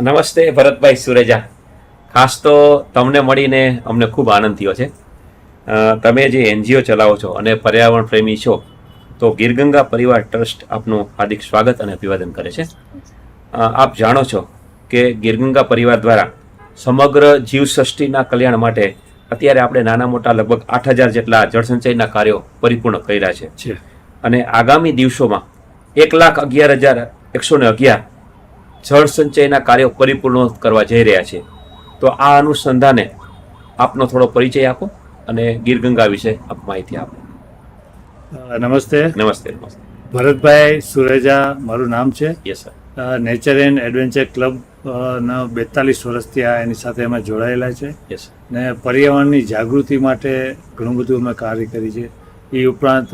નમસ્તે ભરતભાઈ સુરેજા. ખાસ તો તમને મળીને અમને ખૂબ આનંદ થયો છે. તમે જે એનજીઓ ચલાવો છો અને પર્યાવરણ પ્રેમી છો તો ગીરગંગા પરિવાર ટ્રસ્ટ આપનું હાર્દિક સ્વાગત અને અભિવાદન કરે છે. આપ જાણો છો કે ગીરગંગા પરિવાર દ્વારા સમગ્ર જીવસૃષ્ટિના કલ્યાણ માટે અત્યારે આપણે નાના મોટા લગભગ આઠ હજાર જેટલા જળસંચયના કાર્યો પરિપૂર્ણ કર્યા છે. અને આગામી દિવસોમાં એક લાખ અગિયાર હજાર એકસો ને અગિયાર જળ સંચયના કાર્યો પરિપૂર્ણ કરવા જઈ રહ્યા છે. તો આ અનુસંધાને આપનો થોડો પરિચય આપો અને ગીરગંગા વિશે આપ માહિતી આપો. નમસ્તે. નમસ્તે નમસ્તે. ભરતભાઈ સુરેજા મારું નામ છે. Yes sir nature and adventure club ના બેતાલીસ વર્ષથી આ એની સાથે અમે જોડાયેલા છે. યસ ને પર્યાવરણની જાગૃતિ માટે ઘણું બધું અમે કાર્ય કરી છે. એ ઉપરાંત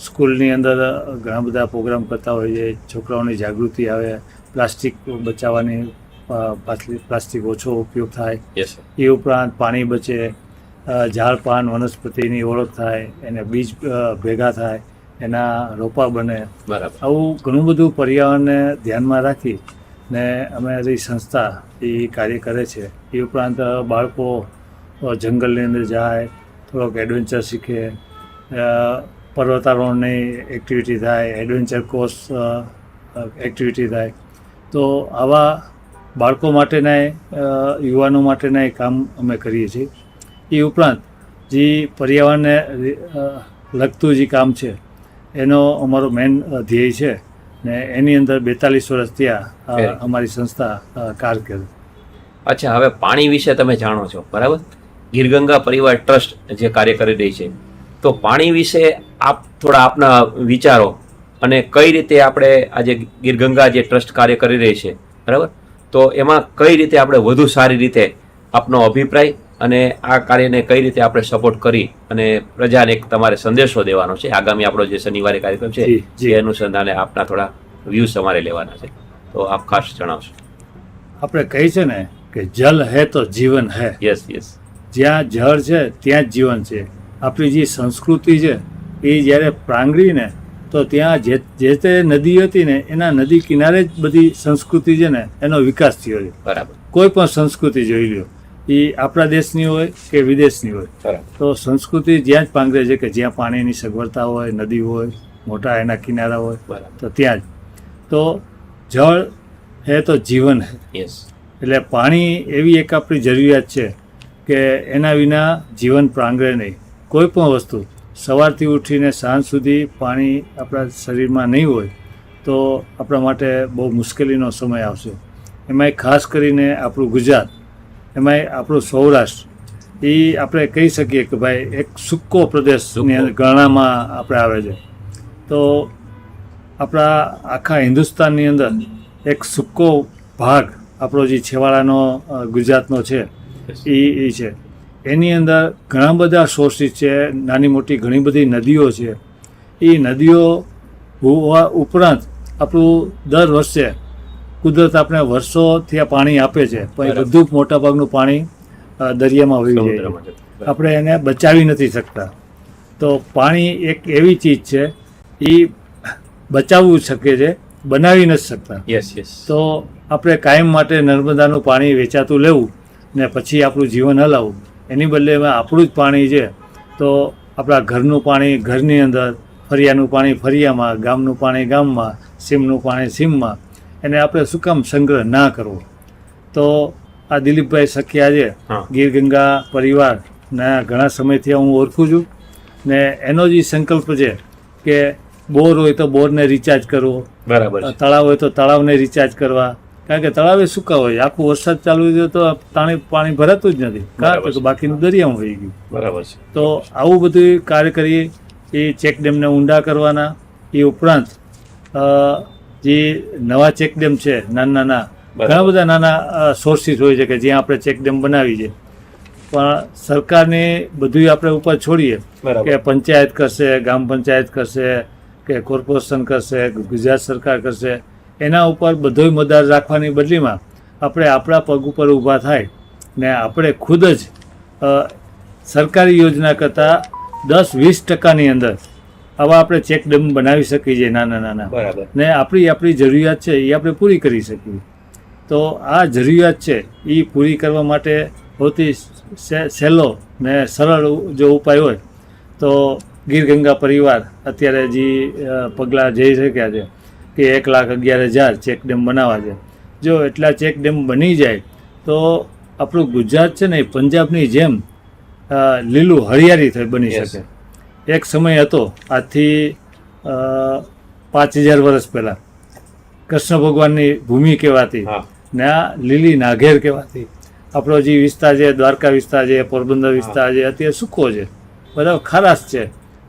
સ્કૂલની અંદર ઘણા બધા પ્રોગ્રામ કરતા હોઈએ છોકરાઓની જાગૃતિ આવે પ્લાસ્ટિક બચાવવાની પ્લાસ્ટિક ઓછો ઉપયોગ થાય. એ ઉપરાંત પાણી બચે ઝાડ પાન વનસ્પતિની ઓળખ થાય એને બીજ ભેગા થાય એના રોપા બને. બરાબર. આવું ઘણું બધું પર્યાવરણને ધ્યાનમાં રાખી ને અમારી સંસ્થા એ કાર્ય કરે છે એ ઉપરાંત બાળકો જંગલની અંદર જાય થોડોક એડવેન્ચર શીખે પર્વતારોહણની એક્ટિવિટી થાય એડવેન્ચર કોર્સ એક્ટિવિટી થાય. તો આવા બાળકો માટેના યુવાનો માટેના એ કામ અમે કરીએ છીએ. એ ઉપરાંત જે પર્યાવરણને લગતું જે કામ છે એનો અમારો મેન ધ્યેય છે ને એની અંદર બેતાલીસ વર્ષ ત્યાં અમારી સંસ્થા કારકિર્દ અચ્છા હવે પાણી વિશે તમે જાણો છો બરાબર? ગીરગંગા પરિવાર ટ્રસ્ટ જે કાર્ય કરી રહી છે. તો પાણી વિશે આપ થોડા આપના વિચારો અને કઈ રીતે આપણે આજે ગીરગંગા જે ટ્રસ્ટ કાર્ય કરી રહી છે બરાબર? તો એમાં કઈ રીતે આપણે વધુ સારી રીતે આપનો અભિપ્રાય અને આ કાર્યને કઈ રીતે આપણે સપોર્ટ કરી અને પ્રજાને એક તમારે સંદેશો દેવાનો છે આગામી આપણો જે શનિવારે કાર્યક્રમ છે જી, અનુસંધાને આપના થોડા વ્યૂઝ અમારે લેવાના છે. તો આપ ખાસ જણાવશો. આપણે કહી છે ને કે જલ હે તો જીવન હે. યસ યસ જ્યાં જળ છે ત્યાં જ જીવન છે. આપણી જે સંસ્કૃતિ છે એ જ્યારે પ્રાંગળી ને તો ત્યાં જે જે તે નદી હતી ને એના નદી કિનારે જ બધી સંસ્કૃતિ છે ને એનો વિકાસ થયો છે. બરાબર. કોઈ પણ સંસ્કૃતિ જોઈ લ્યો. એ આપણા દેશની હોય કે વિદેશની હોય. બરાબર. તો સંસ્કૃતિ જ્યાં જ પાંગરે છે કે જ્યાં પાણીની સગવડતા હોય નદી હોય મોટા એના કિનારા હોય તો ત્યાં જ. તો જળ હે તો જીવન હે. એટલે પાણી એવી એક આપણી જરૂરિયાત છે કે એના વિના જીવન પ્રાંગરે નહીં. કોઈ પણ વસ્તુ સવારથી ઉઠીને સાંજ સુધી પાણી આપણા શરીરમાં નહીં હોય તો આપણા માટે બહુ મુશ્કેલીનો સમય આવશે. એમાંય ખાસ કરીને આપણું ગુજરાત એમાંય આપણું સૌરાષ્ટ્ર એ આપણે કહી શકીએ કે ભાઈ એક સૂકો પ્રદેશ ગણામાં આપણે આવે છે. તો આપણા આખા હિન્દુસ્તાનની અંદર એક સૂકો ભાગ આપણો જે છેવાડાનો ગુજરાતનો છે એ એ છે. એની અંદર ઘણા બધા સોર્સિસ છે નાની મોટી ઘણી બધી નદીઓ છે. એ નદીઓ હોવા ઉપરાંત આપણું દર વર્ષે કુદરત આપણે વર્ષોથી આ પાણી આપે છે. પણ એ બધું મોટા ભાગનું પાણી દરિયામાં વહી જાય. આપણે એને બચાવી નથી શકતા. તો પાણી એક એવી ચીજ છે એ બચાવવું શકે છે બનાવી નથી શકતા. યસ યસ તો આપણે કાયમ માટે નર્મદાનું પાણી વેચાતું લેવું ને પછી આપણું જીવન હલાવવું. એની બદલે આપણું જ પાણી છે તો આપણા ઘરનું પાણી ઘરની અંદર ફરિયાનું પાણી ફરિયામાં ગામનું પાણી ગામમાં સીમનું પાણી સીમમાં એને આપણે શું કામ સંગ્રહ ના કરવો. તો આ દિલીપભાઈ સખિયા છે ગીર ગંગા પરિવારના ઘણા સમયથી હું ઓળખું છું ને એનો જે સંકલ્પ છે કે બોર હોય તો બોરને રિચાર્જ કરવો બરાબર તળાવ હોય તો તળાવને રિચાર્જ કરવા કારણ કે તળાવે સુકા હોય આખું વરસાદ ચાલુ હોય તો પાણી પાણી ભરાતું જ નથી. કારણ કે બાકીનું દરિયામાં વહી ગયું. બરાબર છે. તો આવું બધું કાર્ય કરીએ. એ ચેક ડેમને ઊંડા કરવાના. એ ઉપરાંત અ, જે નવા ચેક ડેમ છે નાના નાના ઘણા બધા નાના સોર્સિસ હોય છે કે જ્યાં આપણે ચેક ડેમ બનાવી છે. પણ સરકારને બધું આપણે ઉપર છોડીએ કે પંચાયત કરશે ગામ પંચાયત કરશે કે કોર્પોરેશન કરશે કે ગુજરાત સરકાર કરશે. એના ઉપર બધોય મદાર રાખવાની બદલીમાં આપણે આપણા પગ ઉપર ઊભા થાય ને આપણે ખુદ જ સરકારી યોજના કરતાં દસ વીસ ટકાની અંદર આવા આપણે ચેક ડેમ બનાવી શકીએ છીએ નાના નાના. બરાબર. ને આપણી આપણી જરૂરિયાત છે એ આપણે પૂરી કરી શકીએ. તો આ જરૂરિયાત છે એ પૂરી કરવા માટે સૌથી સહેલો ને સરળ જો ઉપાય હોય તો ગીર ગંગા પરિવાર અત્યારે જે પગલાં જઈ શક્યા છે. કે એક લાખ અગિયાર હજાર ચેક ડેમ બનાવવા છે. જો એટલા ચેક ડેમ બની જાય તો આપણું ગુજરાત છે ને એ પંજાબની જેમ લીલું હરિયાળી થઈ બની શકે. એક સમય હતો આજથી પાંચ હજાર વર્ષ પહેલાં કૃષ્ણ ભગવાનની ભૂમિ કહેવાતી ને આ લીલી નાઘેર કહેવાતી. આપણો જે વિસ્તાર છે દ્વારકા વિસ્તાર છે પોરબંદર વિસ્તાર છે અત્યારે સૂકો છે. બધા ખરાશ છે.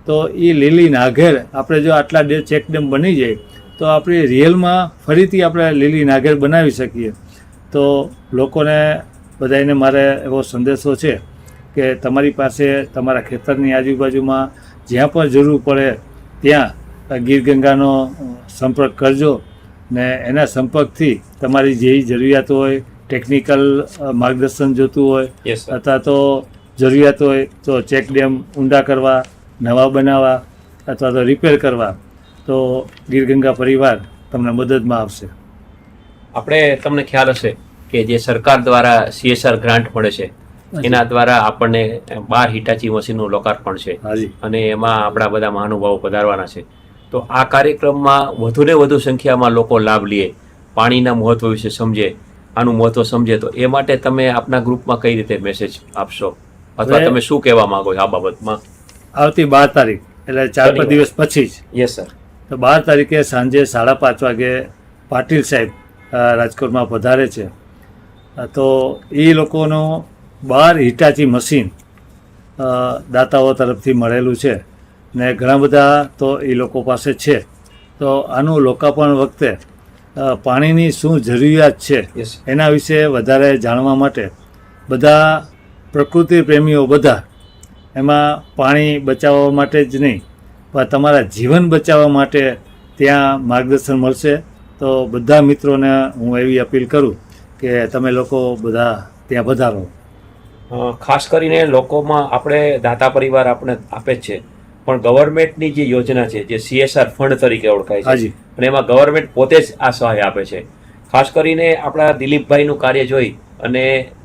તો એ લીલી નાઘેર આપણે જો આટલા ડે ચેક ડેમ બની જાય તો આપણે રિયલમાં ફરીથી આપણે લીલી નાગેર બનાવી શકીએ. તો લોકોને બધાને મારે એવો સંદેશો છે કે તમારી પાસે તમારા ખેતરની આજુબાજુમાં જ્યાં પણ જરૂર પડે ત્યાં ગીર ગંગાનો સંપર્ક કરજો ને એના સંપર્કથી તમારી જે જરૂરિયાત હોય ટેકનિકલ માર્ગદર્શન જોતું હોય અથવા તો જરૂરિયાત હોય તો ચેક ડેમ ઊંડા કરવા નવા બનાવવા અથવા તો રિપેર કરવા તો ગીરગંગા પરિવાર તમને મદદમાં આવશે. આપણે તમને ખ્યાલ હશે કે જે સરકાર દ્વારા સીએસઆર ગ્રાન્ટ મળે છે એના દ્વારા આપણને બાર હિટાચી મશીનનું લોકાર્પણ છે અને એમાં આપણા બધા મહાનુભાવો પધારવાના છે. તો આ કાર્યક્રમમાં વધુને વધુ સંખ્યામાં લોકો લાભ લે પાણીના મહત્વ વિશે સમજે આનું મહત્વ સમજે તો એ માટે તમે આપના ગ્રુપમાં કઈ રીતે મેસેજ આપશો? અથવા તમે શું કહેવા માંગો છો આ બાબતમાં? આવતી બાર તારીખ એટલે ચાર પાંચ દિવસ પછી જ. Yes sir. તો બાર તારીખે સાંજે સાડા પાંચ વાગે પાટીલ સાહેબ રાજકોટમાં પધારે છે. તો એ લોકોનું બાર હિટાચી મશીન દાતાઓ તરફથી મળેલું છે ને ઘણા બધા તો એ લોકો પાસે છે. તો આનું લોકાર્પણ વખતે પાણીની શું જરૂરિયાત છે એના વિશે વધારે જાણવા માટે બધા પ્રકૃતિ પ્રેમીઓ બધા એમાં પાણી બચાવવા માટે જ નહીં તમારા જીવન બચાવવા માટે ત્યાં માર્ગદર્શન મળશે. તો બધા મિત્રોને હું એવી અપીલ કરું કે તમે લોકો બધા ત્યાં વધારો ખાસ કરીને લોકોમાં આપણે દાતા પરિવાર આપણે આપે જ છે. પણ ગવર્મેન્ટની જે યોજના છે જે સીએસઆર ફંડ તરીકે ઓળખાય છે હાજી. અને એમાં ગવર્મેન્ટ પોતે જ આ સહાય આપે છે. ખાસ કરીને આપણા દિલીપભાઈનું કાર્ય જોઈ અને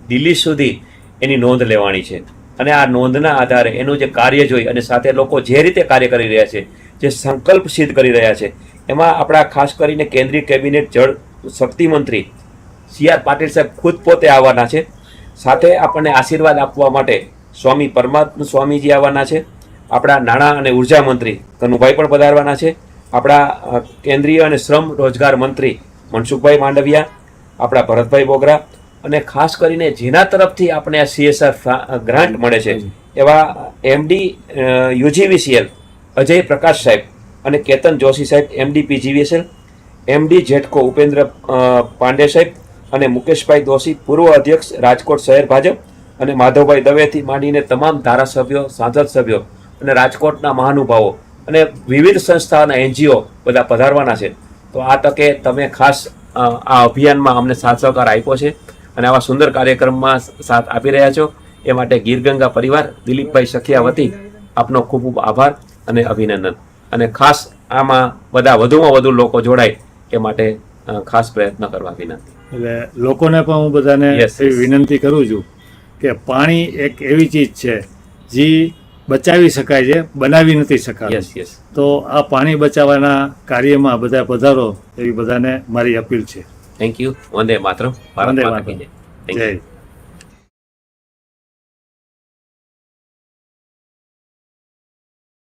દિલ્હી સુધી એની નોંધ લેવાની છે. અને આ નોંધના આધારે એનું જે કાર્ય જોઈ અને સાથે લોકો જે રીતે કાર્ય કરી રહ્યા છે, જે સંકલ્પ સિદ્ધ કરી રહ્યા છે, એમાં આપણા ખાસ કરીને કેન્દ્રીય કેબિનેટ જળ શક્તિ મંત્રી સી આર પાટીલ સાહેબ ખુદ પોતે આવવાના છે. સાથે આપણને આશીર્વાદ આપવા માટે સ્વામી પરમાત્મ સ્વામીજી આવવાના છે. આપણા નાણાં અને ઊર્જા મંત્રી કનુભાઈ પણ પધારવાના છે. આપણા કેન્દ્રીય અને શ્રમ રોજગાર મંત્રી મનસુખભાઈ માંડવિયા, આપણા ભરતભાઈ બોગરા અને ખાસ કરીને જેના તરફથી આપણે આ સીએસઆર ગ્રાન્ટ મળે છે, એવા એમડી યુજીવીસીએલ અજય પ્રકાશ સાહેબ અને કેતન જોશી સાહેબ MD PGVCL MD GETCO Upendra Pandey સાહેબ અને મુકેશભાઈ દોશી, પૂર્વ અધ્યક્ષ, રાજકોટ શહેર ભાજપ અને માધવભાઈ દવેથી માંડીને તમામ ધારાસભ્યો, સાંસદ સભ્યો અને રાજકોટના મહાનુભાવો અને વિવિધ સંસ્થાઓના એનજીઓ બધા પધારવાના છે. તો આ તકે તમે ખાસ આ અભિયાનમાં અમને સાથ સહકાર આપ્યો છે. અને આવા સુંદર કાર્યક્રમમાં સાથ આપી રહ્યા છો. એ માટે ગીરગંગા પરિવાર દિલીપભાઈ સખિયા વતી આપનો ખૂબ ખૂબ આભાર અને અભિનંદન. અને ખાસ આમાં બધા વધુમાં વધુ લોકો જોડાય એ માટે ખાસ પ્રયત્ન કરવા વિનંતી. એટલે લોકોને પણ હું બધાને એવી વિનંતી કરું છું કે પાણી એક એવી ચીજ છે જે બચાવી શકાય છે બનાવી નથી શકાય યસ યસ તો આ પાણી બચાવવાના કાર્યમાં બધા પધારો એવી બધાને મારી અપીલ છે. థ్యాంక్ యూ వందే మాత్రం భారత్ మాతకి జై థ్యాంక్ యూ